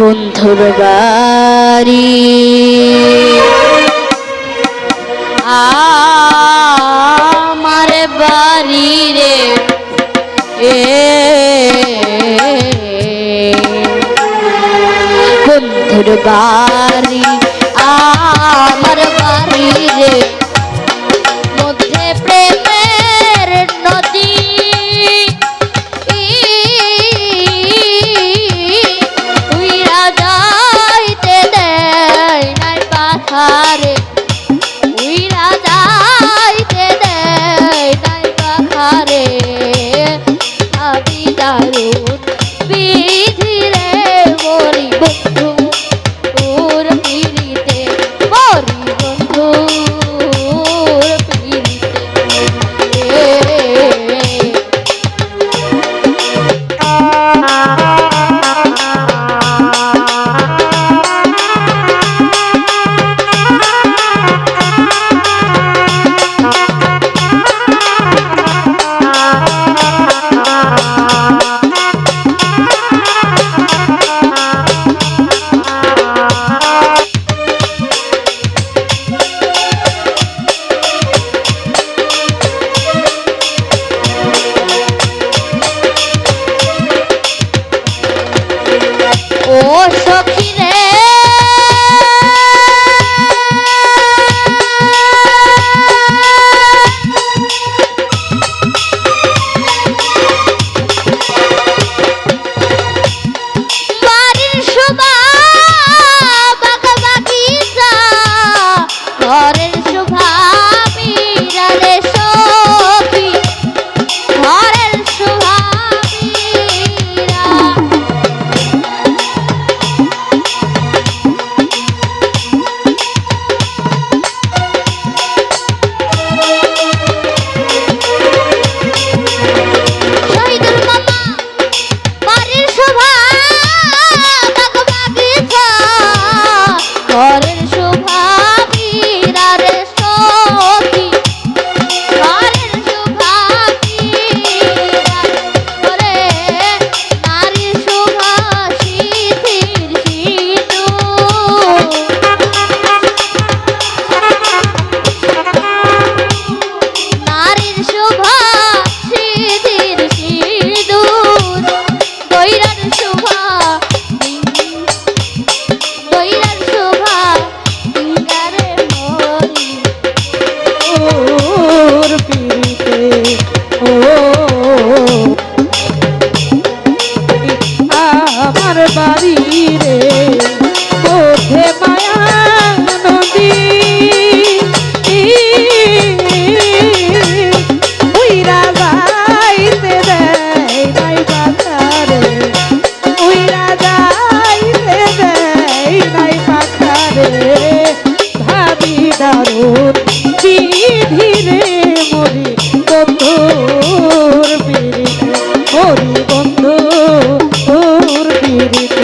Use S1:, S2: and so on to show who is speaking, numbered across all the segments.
S1: বন্ধুর বাড়ি আমার বাড়ি রে এ বন্ধুর বাড়ি বন্ধু ওর বিরিত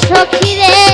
S1: সখী রে